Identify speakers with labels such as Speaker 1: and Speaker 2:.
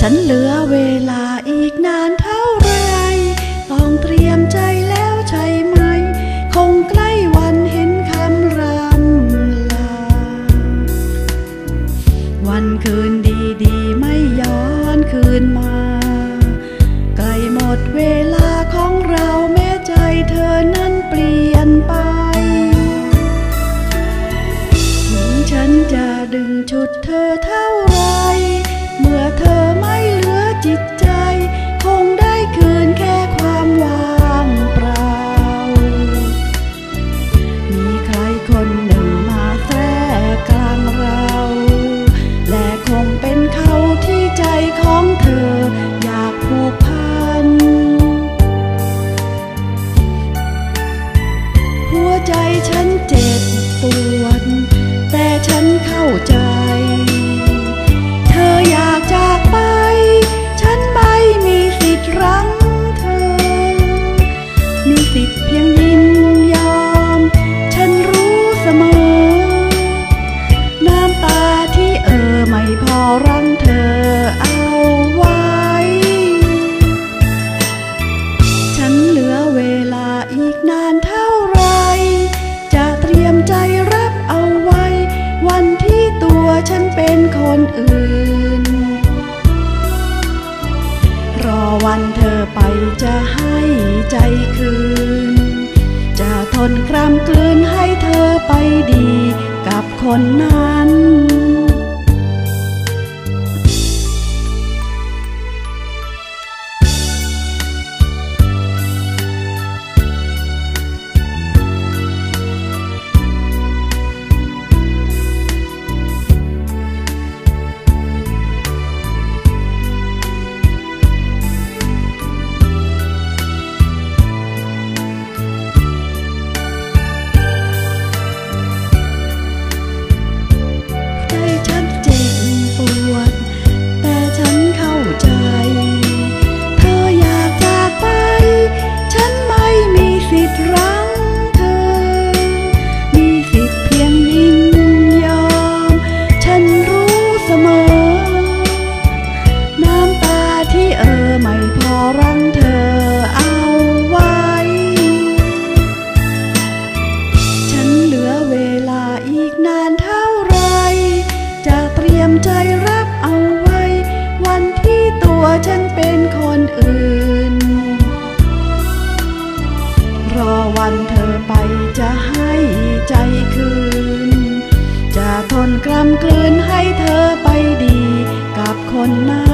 Speaker 1: ฉันเหลือเวลาอีกนานเท่าไร ต้องเตรียมใจแล้วใช่ไหม คงใกล้วันเห็นคำรำลา วันคืนดีๆ ไม่ย้อนคืนมา ใกล้หมดเวลาของเราแม้ใจเธอนั้นเปลี่ยนไป ถึงฉันจะดึงชุดเธอเท่า ใจฉัน ฉันเป็นคนอื่น รอวันเธอไปจะให้ใจคืน จะทนคร่ำกลืนให้เธอ ใจรับเอาไว้ วันที่ตัวฉันเป็นคนอื่น รอวันเธอไปจะให้ใจคืน จะทนกล้ำกลืนให้เธอไปดี กับคนนั้น